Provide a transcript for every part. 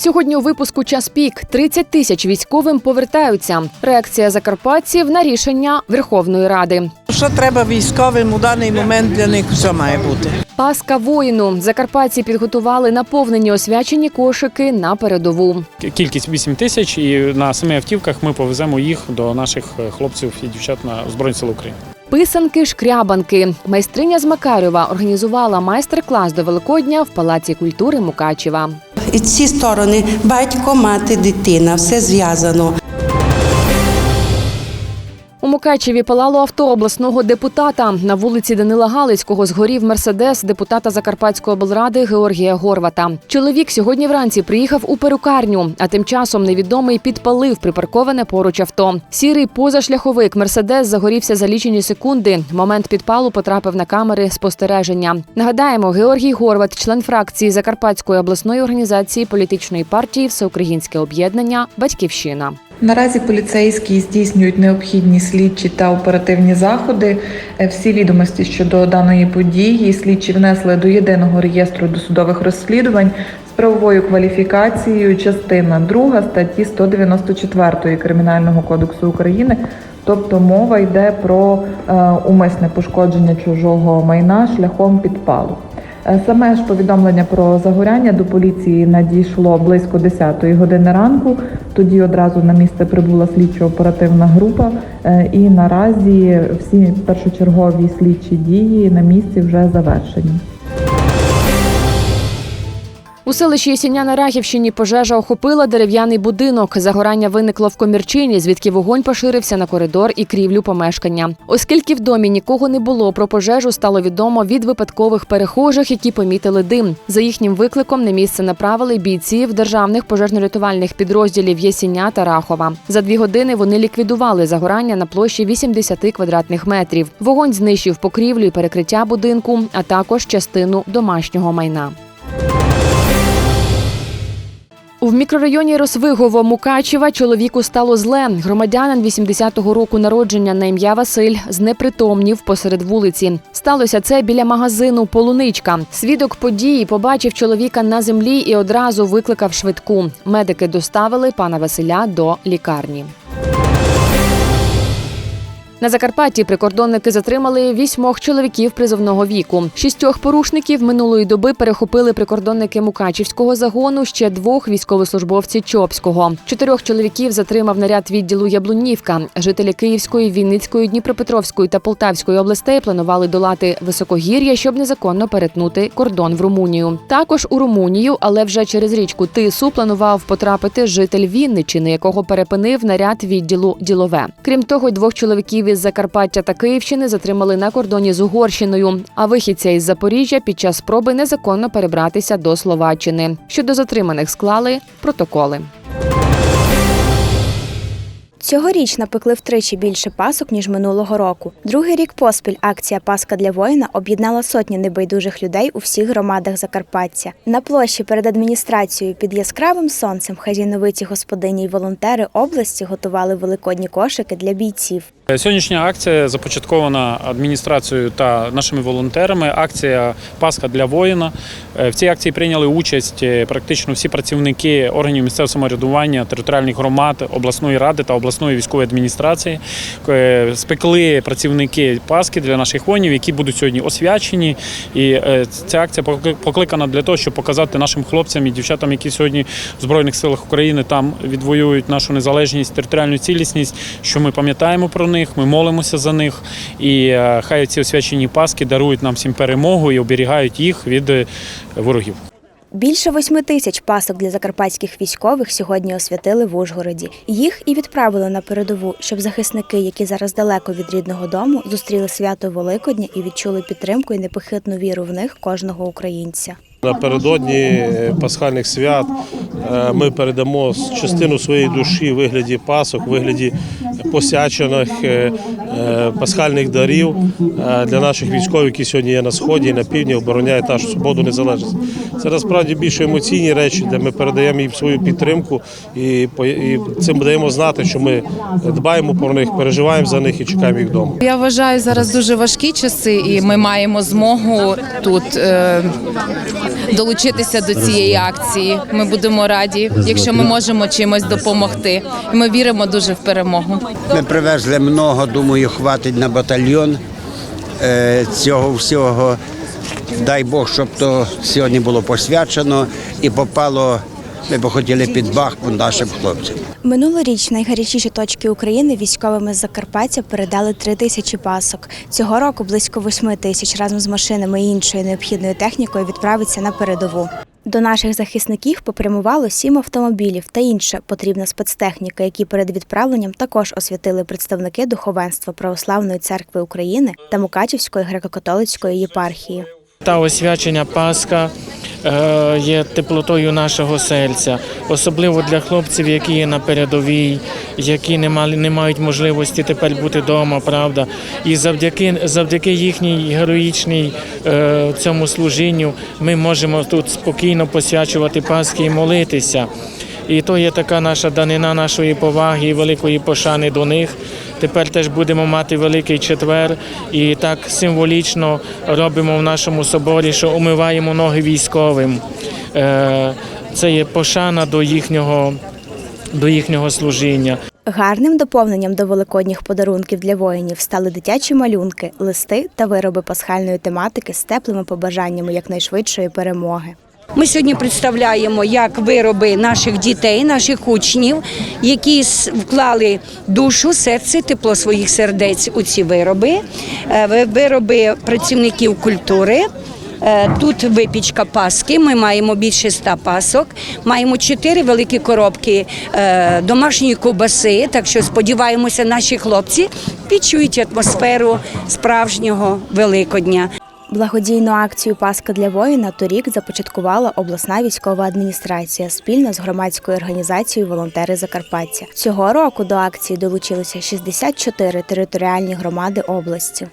Сьогодні у випуску час пік 30 тисяч військовим повертаються. Реакція закарпатців на рішення Верховної Ради. Що треба військовим у даний момент для них все має бути. Паска воїну. Закарпатці підготували наповнені освячені кошики на передову. Кількість 8 тисяч, і на семи автівках ми повеземо їх до наших хлопців і дівчат на Збройні Сили України. Писанки, шкрябанки. Майстриня з Макарєва організувала майстер-клас до Великодня в Палаці культури Мукачева. І ці сторони батько, мати, дитина, все зв'язано. Мукачеві палало авто обласного депутата. На вулиці Данила Галицького згорів мерседес депутата Закарпатської облради Георгія Горвата. Чоловік сьогодні вранці приїхав у перукарню, а тим часом невідомий підпалив припарковане поруч авто. Сірий позашляховик мерседес загорівся за лічені секунди. Момент підпалу потрапив на камери спостереження. Нагадаємо, Георгій Горват, член фракції Закарпатської обласної організації політичної партії Всеукраїнське об'єднання Батьківщина. Наразі поліцейські здійснюють необхідні слідчі та оперативні заходи. Е, Всі відомості щодо даної події слідчі внесли до єдиного реєстру досудових розслідувань з правовою кваліфікацією частина 2 статті 194 Кримінального кодексу України. Тобто мова йде про е, умисне пошкодження чужого майна шляхом підпалу. Е, Саме ж повідомлення про загоряння до поліції надійшло близько 10-ї години ранку. Тоді одразу на місце прибула слідчо-оперативна група, е, і наразі всі першочергові слідчі дії на місці вже завершені. У селищі Єсіня на Рахівщині пожежа охопила дерев'яний будинок. Загорання виникло в комірчині, звідки вогонь поширився на коридор і крівлю помешкання. Оскільки в домі нікого не було, про пожежу стало відомо від випадкових перехожих, які помітили дим. За їхнім викликом на місце направили бійців державних пожежно-рятувальних підрозділів Єсіня та Рахова. За дві години вони ліквідували загорання на площі 80 квадратних метрів. Вогонь знищив покрівлю і перекриття будинку, а також частину домашнього майна. У мікрорайоні Росвигово Мукачева чоловіку стало зле. Громадянин 80-го року народження на ім'я Василь знепритомнів посеред вулиці. Сталося це біля магазину Полуничка. Свідок події побачив чоловіка на землі і одразу викликав швидку. Медики доставили пана Василя до лікарні. На Закарпатті прикордонники затримали вісьмох чоловіків призовного віку. Шістьох порушників минулої доби перехопили прикордонники Мукачівського загону, ще двох військовослужбовців Чопського. Чотирьох чоловіків затримав наряд відділу Яблунівка. Жителі Київської, Вінницької, Дніпропетровської та Полтавської областей планували долати високогір'я, щоб незаконно перетнути кордон в Румунію. Також у Румунію, але вже через річку Тису планував потрапити житель Вінничини, якого перепинив наряд відділу ділове. Крім того, двох чоловіків із Закарпаття та Київщини затримали на кордоні з Угорщиною. А вихідця із Запоріжжя під час спроби незаконно перебратися до Словаччини. Щодо затриманих склали протоколи. Цьогоріч напекли втричі більше пасок, ніж минулого року. Другий рік поспіль акція Паска для воїна об'єднала сотні небайдужих людей у всіх громадах Закарпаття. На площі перед адміністрацією під яскравим сонцем хазяйновиті господині й волонтери області готували великодні кошики для бійців. Е, Сьогоднішня акція започаткована адміністрацією та нашими волонтерами. Акція Пасха для воїна. Е, В цій акції прийняли участь е, практично всі працівники органів місцевого самоврядування, територіальних громад, обласної ради та обласної військової адміністрації. Е, Спекли працівники Пасхи для наших воїнів, які будуть сьогодні освячені. І е, ця акція покли- покликана для того, щоб показати нашим хлопцям і дівчатам, які сьогодні в Збройних силах України там відвоюють нашу незалежність, територіальну цілісність, що ми пам'ятаємо про них, ми молимося за них. І е, хай ці освячені Пасхи дарують нам всім перемогу і оберігають їх від ворогів. Більше восьми тисяч пасок для закарпатських військових сьогодні освятили в Ужгороді. Їх і відправили на передову, щоб захисники, які зараз далеко від рідного дому, зустріли свято Великодня і відчули підтримку і непохитну віру в них кожного українця. Напередодні е, пасхальних свят е, ми передамо частину своєї душі в вигляді пасок, в вигляді посячених е, пасхальних дарів е, для наших військових, які сьогодні є на сході і на півдні, обороняють нашу свободу, незалежність. Це насправді більш емоційні речі, де ми передаємо їм свою підтримку і, по- і цим даємо знати, що ми дбаємо про них, переживаємо за них і чекаємо їх вдома. Я вважаю зараз дуже важкі часи, і ми маємо змогу тут е, долучитися до цієї акції. Ми будемо раді, якщо ми можемо чимось допомогти. Ми віримо дуже в перемогу. Ми привезли много, думаю, хватить на батальйон е, цього всього. Дай Бог, щоб то сьогодні було посвячено і попало. Ми б хотіли під Бахмут нашим хлопцям. Минулоріч найгарячіші точки України військовими з Закарпаття передали три тисячі пасок. Цього року близько восьми тисяч разом з машинами і іншою необхідною технікою відправиться на передову. До наших захисників попрямувало сім автомобілів та інша потрібна спецтехніка, які перед відправленням також освятили представники духовенства Православної церкви України та Мукачівської греко-католицької єпархії. Та освячення Пасха е, є теплотою нашого серця, особливо для хлопців, які є на передовій, які не мали не мають можливості тепер бути вдома, правда. І завдяки завдяки їхній героїчній е, цьому служінню ми можемо тут спокійно посвячувати Пасхи і молитися. І то є така наша данина нашої поваги і великої пошани до них. Тепер теж будемо мати великий четвер і так символічно робимо в нашому соборі, що умиваємо ноги військовим. Е, Це є пошана до їхнього, до їхнього служіння. Гарним доповненням до великодніх подарунків для воїнів стали дитячі малюнки, листи та вироби пасхальної тематики з теплими побажаннями якнайшвидшої перемоги. Ми сьогодні представляємо як вироби наших дітей, наших учнів, які вклали душу, серце, тепло своїх сердець у ці вироби, Е, вироби працівників культури. Е, Тут випічка паски. Ми маємо більше ста пасок. Маємо чотири великі коробки е, домашньої ковбаси. Так що сподіваємося, наші хлопці відчують атмосферу справжнього Великодня. Благодійну акцію Паска для воїна торік започаткувала обласна військова адміністрація спільно з громадською організацією Волонтери Закарпаття. Цього року до акції долучилися 64 територіальні громади області.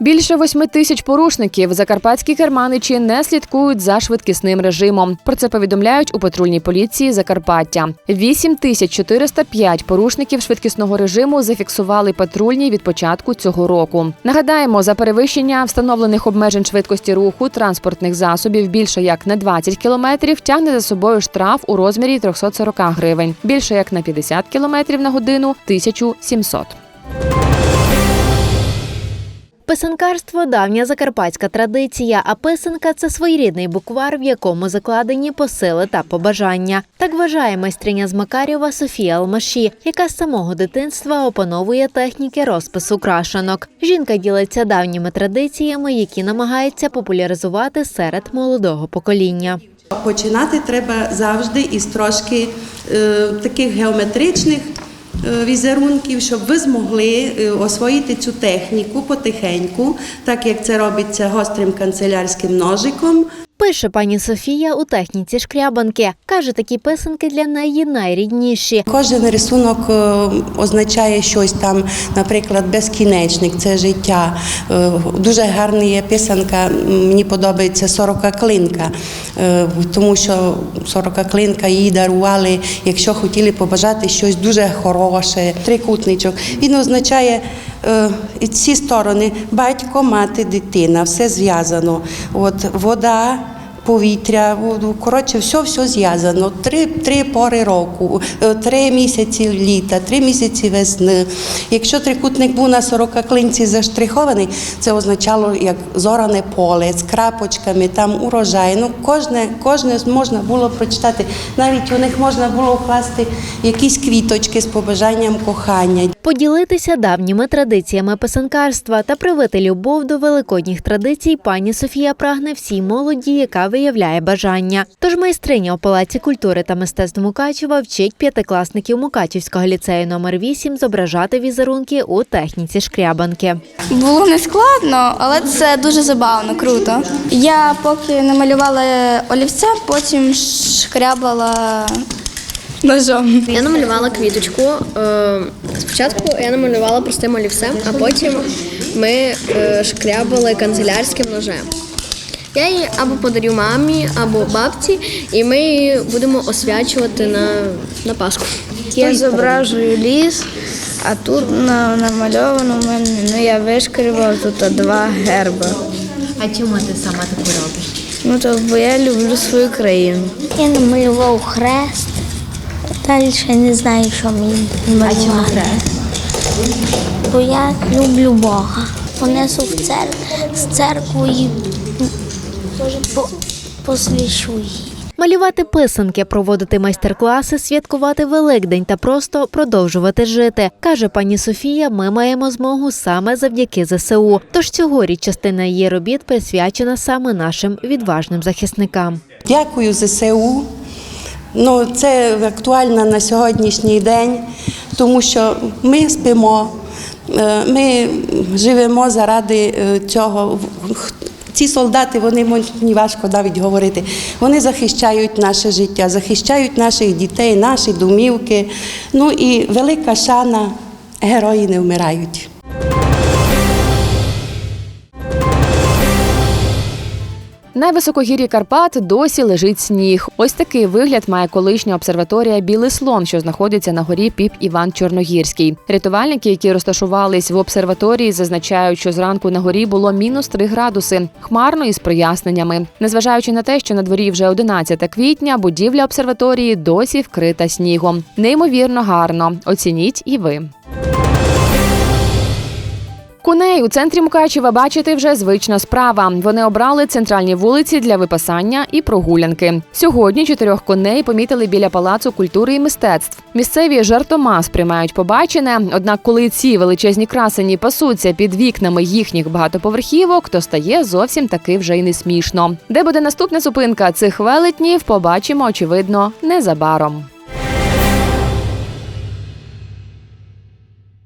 Більше восьми тисяч порушників закарпатські керманичі не слідкують за швидкісним режимом. Про це повідомляють у патрульній поліції Закарпаття. 8405 порушників швидкісного режиму зафіксували патрульні від початку цього року. Нагадаємо, за перевищення встановлених обмежень швидкості руху транспортних засобів більше як на 20 кілометрів тягне за собою штраф у розмірі 340 гривень. Більше як на 50 кілометрів на годину 1700. Писанкарство давня закарпатська традиція, а писанка це своєрідний буквар, в якому закладені посили та побажання. Так вважає майстриня з Макарєва Софія Алмаші, яка з самого дитинства опановує техніки розпису крашенок. Жінка ділиться давніми традиціями, які намагається популяризувати серед молодого покоління. Починати треба завжди із трошки е, таких геометричних візерунків, щоб ви змогли е, освоїти цю техніку потихеньку, так як це робиться гострим канцелярським ножиком. Пише пані Софія у техніці шкрябанки. Каже, такі писанки для неї найрідніші. Кожен рисунок е, означає щось там, наприклад, безкінечник, це життя. Е, Дуже гарна є писанка, мені подобається сорока клинка, е, тому що сорока клинка їй дарували, якщо хотіли побажати щось дуже хороше, трикутничок. Він означає і ці сторони батько, мати, дитина, все зв'язано. От вода повітря, коротше, все, все зв'язано. Три, три пори року, е, три місяці літа, три місяці весни. Якщо трикутник був на 40 клинці заштрихований, це означало як зоране поле з крапочками, там урожай. Ну, кожне, кожне можна було прочитати. Навіть у них можна було вкласти якісь квіточки з побажанням кохання. Поділитися давніми традиціями писанкарства та привити любов до великодніх традицій пані Софія прагне всій молоді, яка виявляє бажання. Тож майстриня у Палаці культури та мистецтв Мукачева вчить п'ятикласників Мукачівського ліцею номер 8 зображати візерунки у техніці шкрябанки. Було не складно, але це дуже забавно, круто. Я поки намалювала олівцем, потім шкрябала Ножом. Я намалювала квіточку. Е, Спочатку я намалювала простим олівцем, а потім ми е, шкрябали канцелярським ножем. Я її або подарю мамі, або бабці, і ми її будемо освячувати на, на Пасху. Я зображую ліс, а тут на, намальовано в мене, ну я вишкрібав тут два герба. А чому ти саме таку робиш? Ну то бо я люблю свою країну. Я намалював хрест. Далі ще не знаю, що мені малювати. Бо я люблю Бога. Понесу в церкву, з церкву і по, її. Малювати писанки, проводити майстер-класи, святкувати Великдень та просто продовжувати жити. Каже пані Софія, ми маємо змогу саме завдяки ЗСУ. Тож цьогоріч частина її робіт присвячена саме нашим відважним захисникам. Дякую ЗСУ. Ну, це актуально на сьогоднішній день, тому що ми спимо, е, ми живемо заради е, цього. Ці солдати, вони мені важко навіть говорити. Вони захищають наше життя, захищають наших дітей, наші домівки. Ну і велика шана, герої не вмирають. На високогір'ї Карпат досі лежить сніг. Ось такий вигляд має колишня обсерваторія Білий слон, що знаходиться на горі Піп Іван Чорногірський. Рятувальники, які розташувались в обсерваторії, зазначають, що зранку на горі було мінус 3 градуси, хмарно і з проясненнями. Незважаючи на те, що на дворі вже 11 квітня, будівля обсерваторії досі вкрита снігом. Неймовірно гарно. Оцініть і ви. Куней у центрі Мукачева бачити вже звична справа. Вони обрали центральні вулиці для випасання і прогулянки. Сьогодні чотирьох коней помітили біля палацу культури і мистецтв. Місцеві жартома сприймають побачене. Однак, коли ці величезні красені пасуться під вікнами їхніх багатоповерхівок, то стає зовсім таки вже й не смішно. Де буде наступна зупинка цих велетнів, побачимо очевидно незабаром.